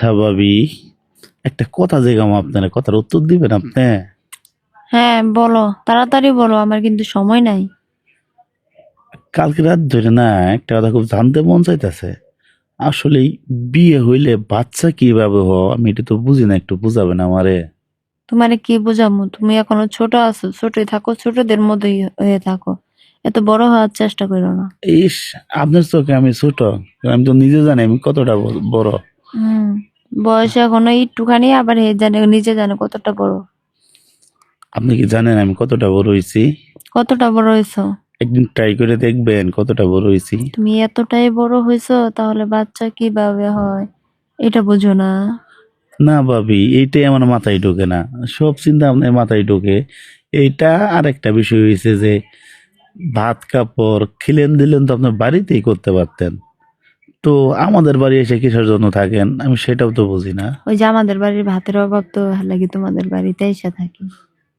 আচ্ছা ভাবি একটা কথা জিগাম আপনার কথার উত্তর দিবেন আপনি? হ্যাঁ বলো তাড়াতাড়ি বলো আমার কিন্তু সময় নাই। কালকে রাত ধরে না একটা কথা খুব জানতে মন চাইতেছে। আসলে বিয়ে হইলে বাচ্চা কীভাবে হ আমি এটা তো বুঝি না একটু বুঝাবেন আমারে। তোমারে কি বোঝামু? তুমি এখনও ছোট আছো ছোটই থাকো ছোটদের মধ্যেই হয়ে থাকো। এত বড় হওয়ার চেষ্টা করো না। ইস আপনার চোখে আমি ছোট আমি তো নিজে জানি আমি কতটা বড়। হুম। বয়স এখনও একটুখানি আবার হে জানে নিজে জানে কতটা বড়। আপনি কি জানেন আমি কতটা বড় হয়েছি? কতটা বড় হয়েছো? একদিন ট্রাই করে দেখবেন কতটা বড় হয়েছি। তুমি এতটাই বড় হয়েছো তাহলে বাচ্চা কীভাবে হয়? এটা বুঝো না। না ভাবি এইটাই আমার মাথায় ঢোকে না। সব চিন্তা আপনার মাথায় ঢোকে। এইটা আর একটা বিষয় হয়েছে যে ভাত কাপড় খিলেন দিলেন তো আপনার বাড়িতেই করতে পারতেন। তো আমাদের বাড়ি এসে কিসের জন্য থাকেন? আমি সেটাও তো বুঝি না। ওই যে আমাদের বাড়ির ভাতের অভাব তো লাগে তোমাদের বাড়িতে এসে থাকি।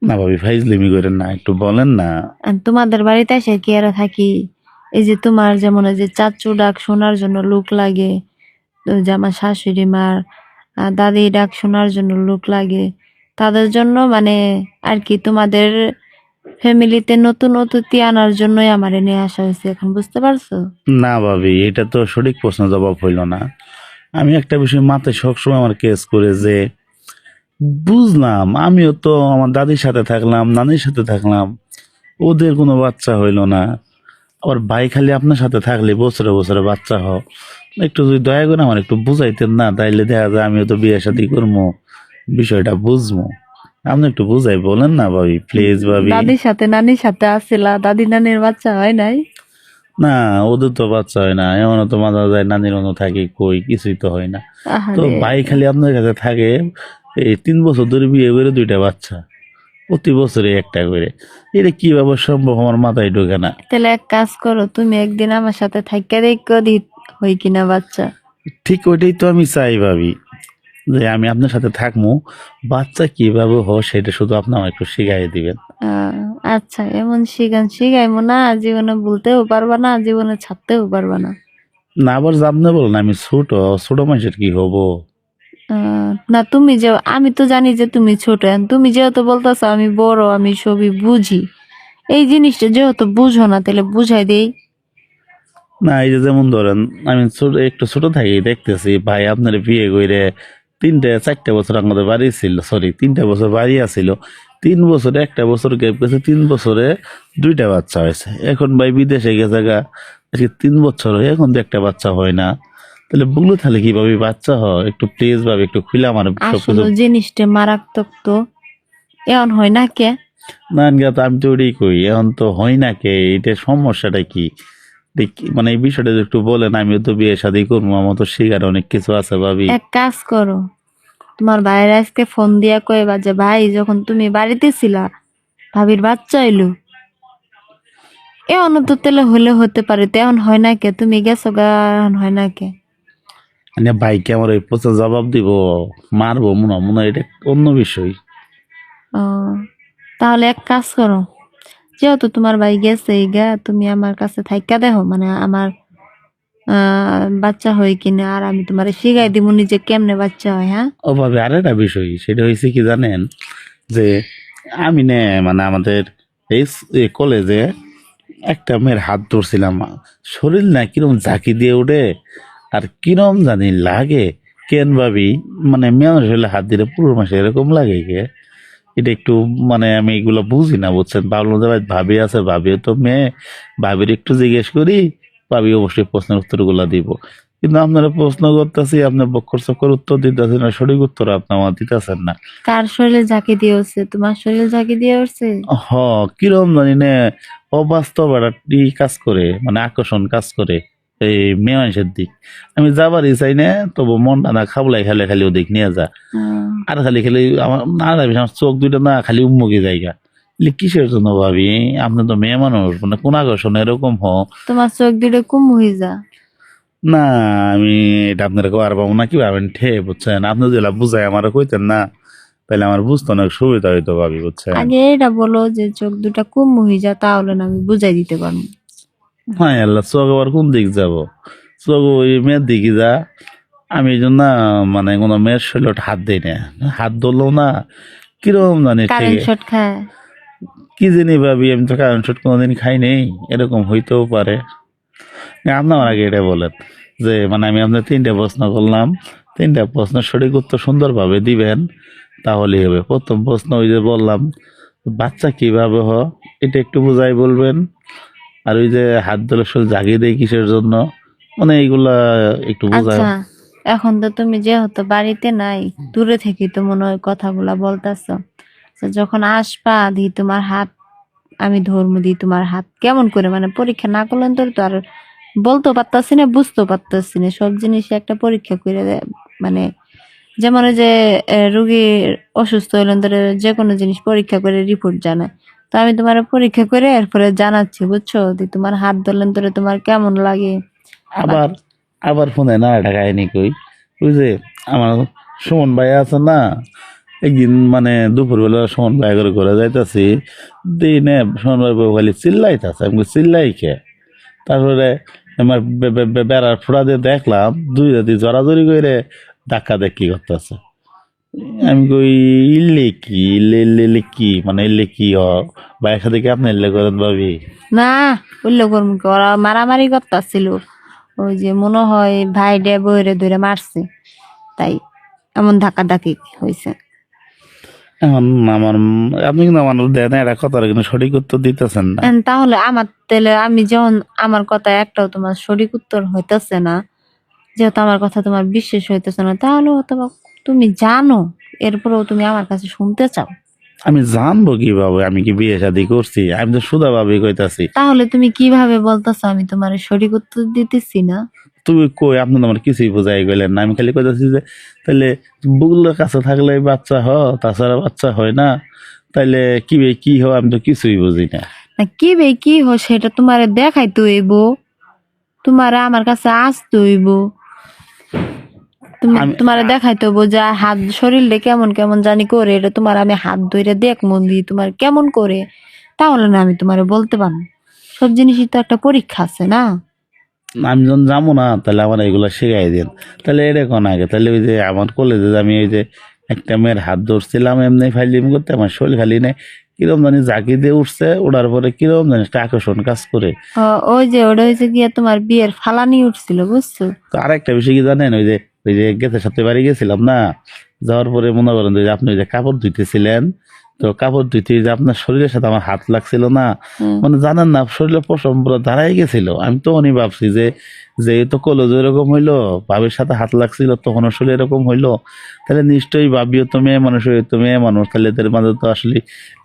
না ভাবি ফাইজলিমি করেন না একটু বলেন না। আর তোমাদের বাড়িতে এসে কি আর থাকি? এই যে তোমার যেমন এই যে চাচু ডাক শোনার জন্য লোক লাগে তো যে আমার শাশুড়ি মার আহ, দাদি ডাক শোনার জন্য লোক লাগে তাদের জন্য মানে আর কি তোমাদের ফ্যামিলিতে নতুন অতিথি আনার জন্যই আমার নিয়ে আসা হয়েছে, এখন বুঝতে পারছ? না ভাবি, এটা তো সঠিক প্রশ্ন জবাব হইল না। আমি একটা বিষয় মাথায় সবসময় আমার কেস করে যে, বুঝলাম, আমিও তো আমার দাদির সাথে থাকলাম, নানির সাথে থাকলাম, ওদের কোনো বাচ্চা হইল না। আবার ভাই খালি আপনার সাথে থাকলে বছরে বছরে বাচ্চা হও। একটু যদি দয়া করে আমার একটু বুঝাইতেন না, তাইলে দেখা যায় আমিও তো বিয়ে শাদি করব বিষয়টা বুঝব আপনি একটু বুঝাই বলেন না ভাবি প্লিজ ভাবি। দাদির সাথে নানির সাথে আসছিলা দাদি নানির বাচ্চা হয় নাই? না ওদের তো বাচ্চা হয় না এমনও তো মাঝে যায় নানির মতো থাকি কই কিছুই তো হয় না। তো ভাই খালি আপনার কাছে থাকে এই তিন বছর ধরে বিয়ে করে দুইটা বাচ্চা প্রতি বছরে একটা করে। এটা কীভাবে সম্ভব আমার মাথায় ঢোকে না। তাহলে এক কাজ করো তুমি একদিন আমার সাথে থাইকা দেখো দি হই কিনা বাচ্চা। ঠিক ওইটাই তো আমি চাই ভাবি। যে আমি আপনার সাথে থাকব বাচ্চা কীভাবে হ সেটা শুধু আপনি আমার একটু শিখাই দিবেন। আচ্ছা এমন শিখান শিখাইবো না জীবনে বলতেও পারবা না জীবনে ছাড়তেও পারবা না। না আবার আপনি বলেন আমি ছোট ছোট মানুষের কি হব? না তুমি যে আমি তো জানি যে তুমি ছোট তুমি যেহেতু বলতেছো আমি বড় আমি সবই বুঝি। এই জিনিসটা যেহেতু বুঝো না তাহলে বুঝাই দেই। না এই যে যেমন ধরেন আমি ছোট একটু ছোট থাকি দেখতেছি ভাই আপনার বিয়ে করে তিনটে চারটে বছর আমাদের বাড়ি ছিল সরি তিনটা বছর বাড়ি আছিল। তিন বছরে একটা বছর গ্যাপ গেছে তিন বছরে দুইটা বাচ্চা হয়েছে। এখন ভাই বিদেশে গেছে গা তিন বছর হয়ে এখন তো একটা বাচ্চা হয় না। তাহলে বুগলু তাহলে কীভাবে বাচ্চা হয়? একটু প্লিজ ভাবে একটু খুলে আমার আসলে জিনিসটা মারাত্মক তো। এমন হয় না কে? না গা তো আমি তো ওটাই কই এখন তো হয় না কে? এটা সমস্যাটা কি- মানে এই বিষয়টা যদি একটু বলেন আমিও তো বিয়ে শাদী করব আমার তো শিকার অনেক কিছু আছে ভাবি। এক কাজ করো তোমার ভাইয়ের আজকে ফোন দিয়া কইবা যে ভাই যখন তুমি বাড়িতে ছিলা ভাবির বাচ্চা এলো এমন তো তেলে হলে হতে পারে তেমন হয় না কে? তুমি গেছো গা হয় না কে? মানে ভাইকে আমার ওই পচা জবাব দিব মারবো মনে মনে এটা অন্য বিষয়। ও তাহলে এক কাজ করো যেহেতু তোমার ভাই গেছে গা তুমি আমার কাছে থাইকা দেখো মানে আমার বাচ্চা হয় কিনা, আর আমি তোমার শিখাই দিব নিজে কেমনে বাচ্চা হয় হ্যাঁ? ওভাবে আর একটা বিষয়, সেটা হয়েছে কি জানেন, যে আমি নে মানে আমাদের এই এই কলেজে একটা মেয়ের হাত ধরছিলাম, শরীর না কিরম ঝাঁকি দিয়ে উঠে, আর কিরম জানি লাগে, কেন ভাবি মানে মেয়ে হলে হাত দিলে পুরো মাসে এরকম লাগে কে? এটা একটু মানে আমি এগুলো বুঝি না বুঝছেন? ভাবলাম যে ভাই ভাবি আছে ভাবিও তো মেয়ে। ভাবির একটু জিজ্ঞেস করি ভাবি অবশ্যই প্রশ্নের উত্তরগুলো দিব। কিন্তু আপনারা প্রশ্ন করতেছি আপনি বক্কর চক্কর উত্তর দিতেছেন না সঠিক উত্তর আপনি আমার দিতেছেন না। কার শরীরে ঝাঁকি দিয়ে উঠছে? তোমার শরীরে ঝাঁকি দিয়ে উঠছে? হ কিরম জানি না অবাস্তব একটা কাজ করে মানে আকর্ষণ কাজ করে। এই মেয়ে মানুষের দিক। আমি যাবারই চাই না তবু মনটা না খাবলাই খালে খালি ওদিক নিয়ে যা। আর খালি খালি আমার না ভাবি আমার চোখ দুইটা না খালি উম্মুকি জায়গা। কিসের জন্য ভাবি? আপনি তো মেয়ে মানুষ মানে কোন আকর্ষণ এরকম হ তোমার চোখ দুটো কুম হয়ে যা। না আমি এটা আপনার আর পাবো না কি ভাবেন ঠে বুঝছেন? আপনি যদি বুঝাই আমার কইতেন না তাহলে আমার বুঝতে অনেক সুবিধা হইতো ভাবি বুঝছেন? আগে এটা বলো যে চোখ দুটা কুম হয়ে যা তাহলে না আমি বুঝাই দিতে পারব। হ্যাঁ আল্লাহ চোখ আবার কোন দিক যাব? চোখ ওই মেয়ের দিকে যা। আমি এই জন্য মানে কোনো মেয়ের শরীর হাত দিই না। হাত ধরলো না কীরকম জানি কি জানি ভাবি আমি তো কারণ শুট কোনোদিন খাই নেই। এরকম হইতেও পারে। আপনার আগে এটা বলেন যে মানে আমি আপনার তিনটা প্রশ্ন করলাম। তিনটা প্রশ্ন সঠিক উত্তর সুন্দরভাবে দিবেন তাহলেই হবে। প্রথম প্রশ্ন ওই যে বললাম বাচ্চা কীভাবে হ এটা একটু বুঝাই বলবেন। আর ওই যে হাত ধরে শরীর জাগিয়ে দেয় কিসের জন্য? মানে এইগুলা একটু বুঝাই আচ্ছা এখন তো তুমি যেহেতু বাড়িতে নাই, দূরে থেকে তো মনে হয় কথাগুলা বলতেছ। যখন আসবা, দি তোমার হাত, আমি ধর্ম দিই তোমার হাত। কেমন করে? মানে পরীক্ষা না করলেন তোর তো আর বলতেও পারতাছি না, বুঝতেও পারতাছি না। সব জিনিস একটা পরীক্ষা করে দে- মানে যেমন ওই যে রুগীর অসুস্থ হইলেন ধরে যে কোনো জিনিস পরীক্ষা করে রিপোর্ট জানায়। তো আমি তোমার পরীক্ষা করে এরপরে জানাচ্ছি, বুঝছ? তোমার হাত ধরলেন ধরে তোমার কেমন লাগে? আবার আবার ফোনে না একটা কাহিনী কই? যে আমার সুমন ভাই আছে না, একদিন মানে দুপুরবেলা সুমন ভাই করে ঘুরে যাইতাছি, দিনে সুমন ভাই বউ খালি চিল্লাইতেছে, আমি চিল্লাই কে? তারপরে আমার বেড়ার ফোড়া দিয়ে দেখলাম, দুই রাতি জড়াজড়ি করে ধাক্কা দেখি করতেছে। আমি কই ইল্লে কি ইল্লে ইল্লে ইল্লে কি? মানে ইল্লে কি হ? বা একসাথে কি আপনি ইল্লে করেন ভাবি? না উল্লেখ করুন কি, ওরা মারামারি করতেছিল। ওই যে মনে হয় ভাই ডে বইরে ধরে মারছে। তাই এমন ধাক্কা ধাক্কি হয়েছে এখন আমার আপনি কিন্তু আমার দেন এটা কথাটা কিন্তু সঠিক উত্তর দিতেছেন না। এন তাহলে আমার তেলে আমি যখন আমার কথা একটাও তোমার সঠিক উত্তর হইতেছে না যেহেতু আমার কথা তোমার বিশ্বাস হইতেছে না তাহলে অথবা তুমি জানো এরপরেও তুমি আমার কাছে শুনতে চাও। আমি জানব কীভাবে? আমি কি বিয়ে শাদী করছি? আমি তো সুদা ভাবি কইতাছি। তাহলে তুমি কীভাবে বলতেছো আমি তোমার সঠিক উত্তর দিতেছি না? তুমি কই? আপনি তো আমার কিছুই বোঝাই গেলেন না। আমি খালি কইতাছি যে তাহলে বুগুলোর কাছে থাকলে বাচ্চা হ তাছাড়া বাচ্চা হয় না। তাইলে কি বে কি হয় আমি তো কিছুই বুঝি না। না কি বে কি হো সেটা তোমারে দেখাইতে হইব। তোমারে আমার কাছে আসতে হইব। তোমারে দেখাইতে হইব যে হাত শরীরটা কেমন কেমন জানি করে এটা তোমার আমি হাত ধরে দেখ মন দিয়ে তোমার কেমন করে। তাহলে না আমি তোমার বলতে পারব। সব জিনিসই তো একটা পরীক্ষা আছে না? আমি যখন যাব না তাহলে আমার এগুলো শেখাই দিন। তাহলে এরকম আগে? তাহলে ওই যে আমার কলেজে আমি ওই যে একটা মেয়ের হাত ধরছিলাম এমনি ফাইলিম করতে আমার শরীর খালি নেই। কিরম জানি জাকি দিয়ে উঠছে ওঠার পরে কিরম জানি একটা আকর্ষণ কাজ করে। ওই যে ওটা হয়েছে গিয়ে তোমার বিয়ের ফালানি উঠছিল বুঝছ? তো আরেকটা বিষয় কি জানেন? ওই যে ওই যে গেতের সাথে বাড়ি গেছিলাম না যাওয়ার পরে মনে করেন যে আপনি ওই যে কাপড় ধুইতেছিলেন তো কাপড় ধুইতে যে আপনার শরীরের সাথে আমার হাত লাগছিল না মানে জানেন না শরীরের পশম পুরো দাঁড়াই গেছিল। আমি তো অনেক ভাবছি যে যে তো কলেজ এরকম হইল ভাবির সাথে হাত লাগছিল তখন শরীর এরকম হইল। তাহলে নিশ্চয়ই ভাবিও তো মেয়ে মানুষ হয়ে তো মেয়ে মানুষ তাহলে এদের মাঝে তো আসলে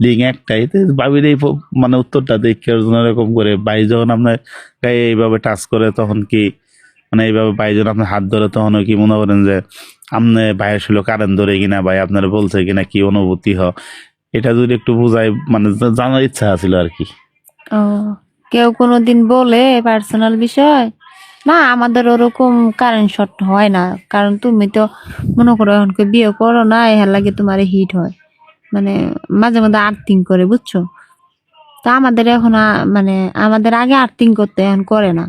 লিঙ্ক একটাই। তো ভাবির এই মানে উত্তরটা দেখে ওর জন্য এরকম করে ভাই যখন আপনার গায়ে এইভাবে টাচ করে তখন কি মানে এইভাবে ভাই যখন আপনার হাত ধরে তখন কি মনে করেন যে আপনি ভাইয়ের ছিল কারেন্ট ধরে কিনা ভাই? আপনার বলছে কিনা কি অনুভূতি হ এটা যদি একটু বুঝাই মানে জানার ইচ্ছা আছিল আর কি। ও, কেউ কোনোদিন বলে পার্সোনাল বিষয়? না, আমাদের ওরকম কারেন্ট শট হয় না। কারণ তুমি তো মনে করো এখন কেউ বিয়ে করো না, এর লাগে তোমার হিট হয়। মানে মাঝে মাঝে আর্থিং করে, বুঝছ? তা আমাদের এখন মানে আমাদের আগে আর্থিং করতে এখন করে না।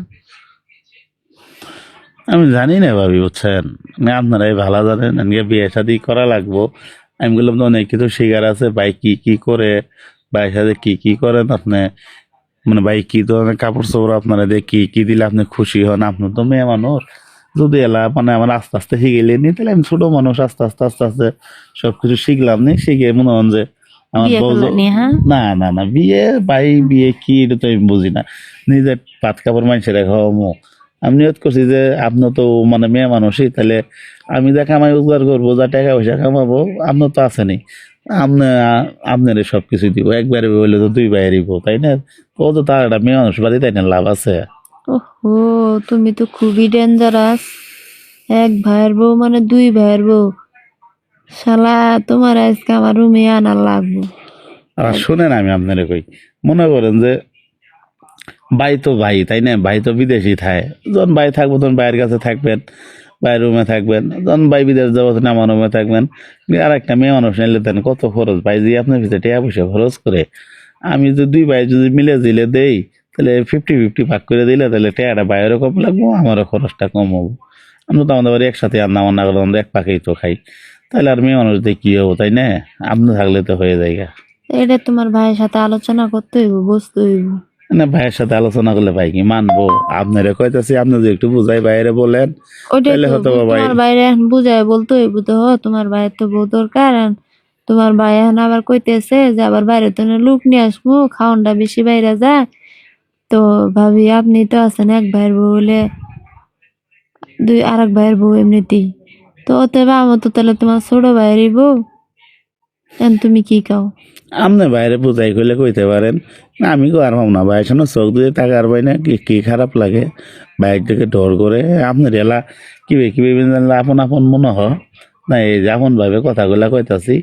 আমি জানি না ভাবি বুঝছেন? আমি আপনারাই ভালো জানেন বিয়ে শাদি করা লাগবো। আমি বললাম তো অনেক কিছু শিকার আছে ভাই কি কি করে? ভাইয়ের সাথে কি কি করেন আপনি? মানে ভাই কি ধরনের কাপড় চোপড় আপনারা দিয়ে কি কি দিলে আপনি খুশি হন? আপনার তো মেয়ে মানুষ। যদি এলা মানে আমার আস্তে আস্তে শিখে নি তাহলে আমি ছোট মানুষ আস্তে আস্তে আস্তে আস্তে সবকিছু শিখলাম নি শিখে মনে হন যে আমার বউ নি হ্যাঁ? না না না বিয়ে ভাই বিয়ে কি এটা তো আমি বুঝি না। নিজে পাত কাপড় মানুষের খাওয়ামো আমি নিয়ত করছি যে আপনার তো মানে মেয়ে মানুষই তাহলে আমি যা কামাই রোজগার করব যা টাকা পয়সা কামাবো আপনার তো আসেনি আপনি আপনার সব কিছু দিব একবারে হইলে তো দুই বাইরে তাই না? ও তো তার একটা মেয়ে মানুষ বাড়ি তাই না? লাভ আছে। ওহো তুমি তো খুবই ডেঞ্জারাস এক ভাইয়ের বউ মানে দুই ভাইয়ের বউ। শালা তোমার আজকে আমার রুমে আনা লাগবে। আর শুনেন আমি আপনারে কই মনে করেন যে ভাই তো ভাই, তাই না? ভাই তো বিদেশি থাকে। যখন ভাই থাকব, তখন ভাইয়ের কাছে থাকবেন, ভাইয়ের রুমে থাকবেন, যখন ভাই বিদেশ যাব, তখন আমার রুমে থাকবেন। আর একটা মেয়ে মানুষ নিলে দেন কত খরচ? ভাই যে আপনার ভিতরে টাকা পয়সা খরচ করে, আমি যদি দুই ভাই যদি মিলে দিলে দেই, তাহলে ফিফটি ফিফটি ভাগ করে দিলে তাহলে টাকাটা ভাইয়েরও কম লাগবো, আমারও খরচটা কম হব। আমরা তো আমাদের বাড়ি একসাথে রান্না বান্না করে, আমরা এক পাকেই তো খাই। তাহলে আর মেয়ে মানুষ দিয়ে কি হব, তাই না? আপনি থাকলে তো হয়ে যায় এটা তোমার ভাইয়ের সাথে আলোচনা করতে হইব, বুঝতে হইব। না ভাইয়ের সাথে আলোচনা করলে ভাই কি মানবো? আপনারা কইতাছি আপনি যদি একটু বুঝাই বাইরে বলেন তাহলে তো হয়তো বা ভাই- তোমার বাইরে বুঝায় বলতে হইব তো তোমার ভাইয়ের তো বউ দরকার তোমার ভাই এখন আবার কইতেছে যে আবার বাইরে তো লোক নিয়ে আসব খাওয়ানটা বেশি বাইরে যায়। তো ভাবি আপনি তো আছেন এক ভাইয়ের বউ হলে দুই আর এক ভাইয়ের বউ এমনিতেই। তো অতএব আমার তো তাহলে তোমার ছোট ভাইয়েরই বউ। এখন তুমি কি কাও? আপনি বাইরে বুঝাই করলে কইতে পারেন। না, আমি কো আর না ভাই শোনো চোখ দিয়ে টাকার পাই না কি কি খারাপ লাগে। বাইক থেকে ডর করে আপনার এলা কিবে কিবে জানলে আপন আপন মনে হ। না এই যে আপন ভাবে কথাগুলা কইতাছি।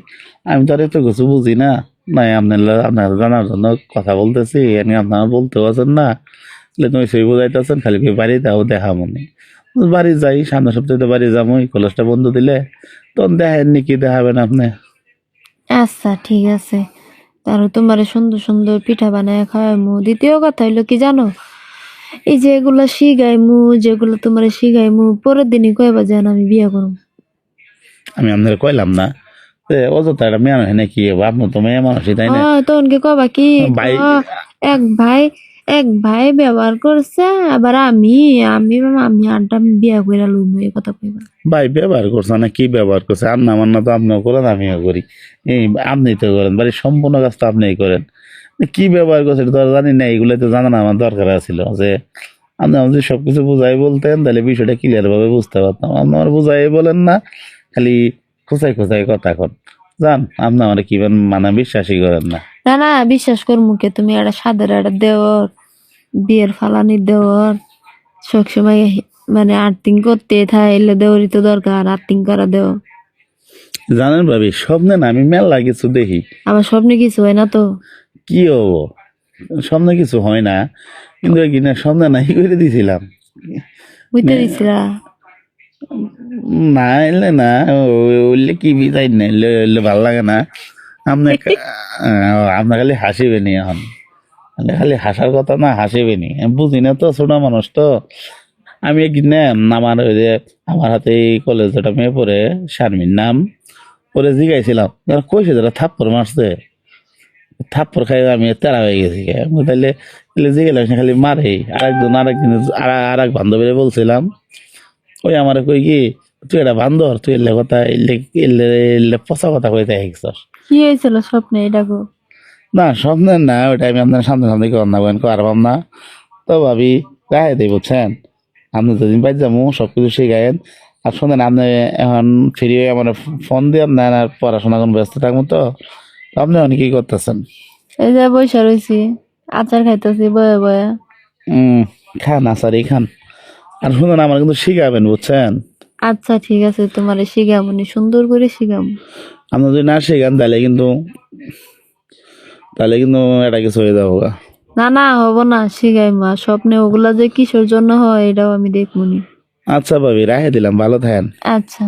আমি তো আর এত কিছু বুঝি না। নাই আপনার আপনার জানার জন্য কথা বলতেছি এনে আপনারা বলতে পারছেন না। তুমি সেই বুঝাইতেছেন খালি কি বাড়ি দাও দেখা মনে। বাড়ি যাই সামনের সপ্তাহে তো বাড়ি যাব কলেজটা বন্ধ দিলে। তখন দেখেননি কি দেখাবেন আপনি। আচ্ছা ঠিক আছে। তাহলে তোমার সুন্দর সুন্দর পিঠা বানায় খাওয়াইমু দ্বিতীয় কথা হইল কি জানো? এই যে এগুলো শিখাইমু যেগুলো তোমার শিখাইমু পরের দিনই কয়বার যেন আমি বিয়ে করুম আমি আপনার কইলাম না। যে অযথা একটা মেয়ে মানুষ নাকি? আপনি তো মেয়ে মানুষই তাই না? তখন কি কবা কি? এক ভাই এক ভাই ব্যবহার করছে আবার আমি আমি আমি আড্ডা বিয়া করে লইব এই কথা কইবা। ভাই ব্যবহার করছে না কি ব্যবহার করছে? আপনি আমার না তো আপনিও করেন আমিও করি। এই আপনি তো করেন বাড়ির সম্পূর্ণ কাজ তো আপনিই করেন। কি ব্যবহার করছে তো জানি না এগুলো তো জানা না আমার দরকার ছিল যে আপনি আমাদের সব কিছু বুঝাই বলতেন তাহলে বিষয়টা ক্লিয়ার ভাবে বুঝতে পারতাম। আপনি আমার বুঝাই বলেন না খালি খোঁচাই খোঁচাই কথা কন। জান আপনি আমার কি মানে বিশ্বাসই করেন না। না না বিশ্বাস কর মুখে তুমি একটা সাদের একটা দেওয়ার বিয়ের ফালানি দেওয়ার সবসময় মানে আর্থিং করতে থাইলে দেওয়ারই তো দরকার আর্থিং করা দেও জানেন ভাবি স্বপ্নে না আমি মেলা কিছু দেখি। আমার স্বপ্নে কিছু হয় না তো। কি হব? স্বপ্নে কিছু হয় না। কিন্তু কিনা স্বপ্নে নাই করে দিছিলাম। বুঝতে দিছিলা না। এলে না ওইলে কি বিদায় না এলে এলে ভালো লাগে না। আপনি আপনার খালি হাসিবে নি এখন। খালি হাসার কথা না হাসিবে নি আমি বুঝি না তো ছোট মানুষ তো। আমি একদিন আমার ওই যে আমার হাতে এই কলেজ একটা মেয়ে পড়ে, শারমিন নাম পরে জিগাইছিলাম। কইছে তারা থাপ্পড় মারছে। থাপ্পড় খাই আমি তেরা হয়ে গেছি তাহলে তাহলে জিগেলাম সে খালি মারে। আরেকজন আরেকদিন আর আর এক বান্ধবীরে বলছিলাম, ওই আমার কই কি, তুই এটা বান্ধর তুই এলে কথা, এলে এলে পচা কথা কইতে কি হয়েছিল স্বপ্নে এটা গো? না স্বপ্নে না ওইটা আমি আপনার সামনে সামনে কর না বলেন পারবাম না। তো ভাবি গায়ে দেই বুঝছেন? আপনি যেদিন পাই যাব সব কিছু শিখায়েন আর শোনেন আপনি এখন ফ্রি হয়ে আমার ফোন দিয়ে আপনার আর পড়াশোনা কোন ব্যস্ত থাকব তো। আপনি অনেক কি করতেছেন? এই যে বৈশা রয়েছি আচার খাইতেছি বয়ে বয়ে। উম, খান আসারি খান। আর শুনুন আমার কিন্তু শিখাবেন বুঝছেন? আচ্ছা ঠিক আছে তোমার শিখামনি সুন্দর করে শিখাম। আপনি যদি না শিখান তাহলে কিন্তু তাহলে কিন্তু এটা কিছু হয়ে যাব গা। না না হব না শিখাই মা। স্বপ্নে ওগুলা যে কিসের জন্য হয় এটাও আমি দেখবনি আচ্ছা ভাবি রাখে দিলাম ভালো থাকেন। আচ্ছা।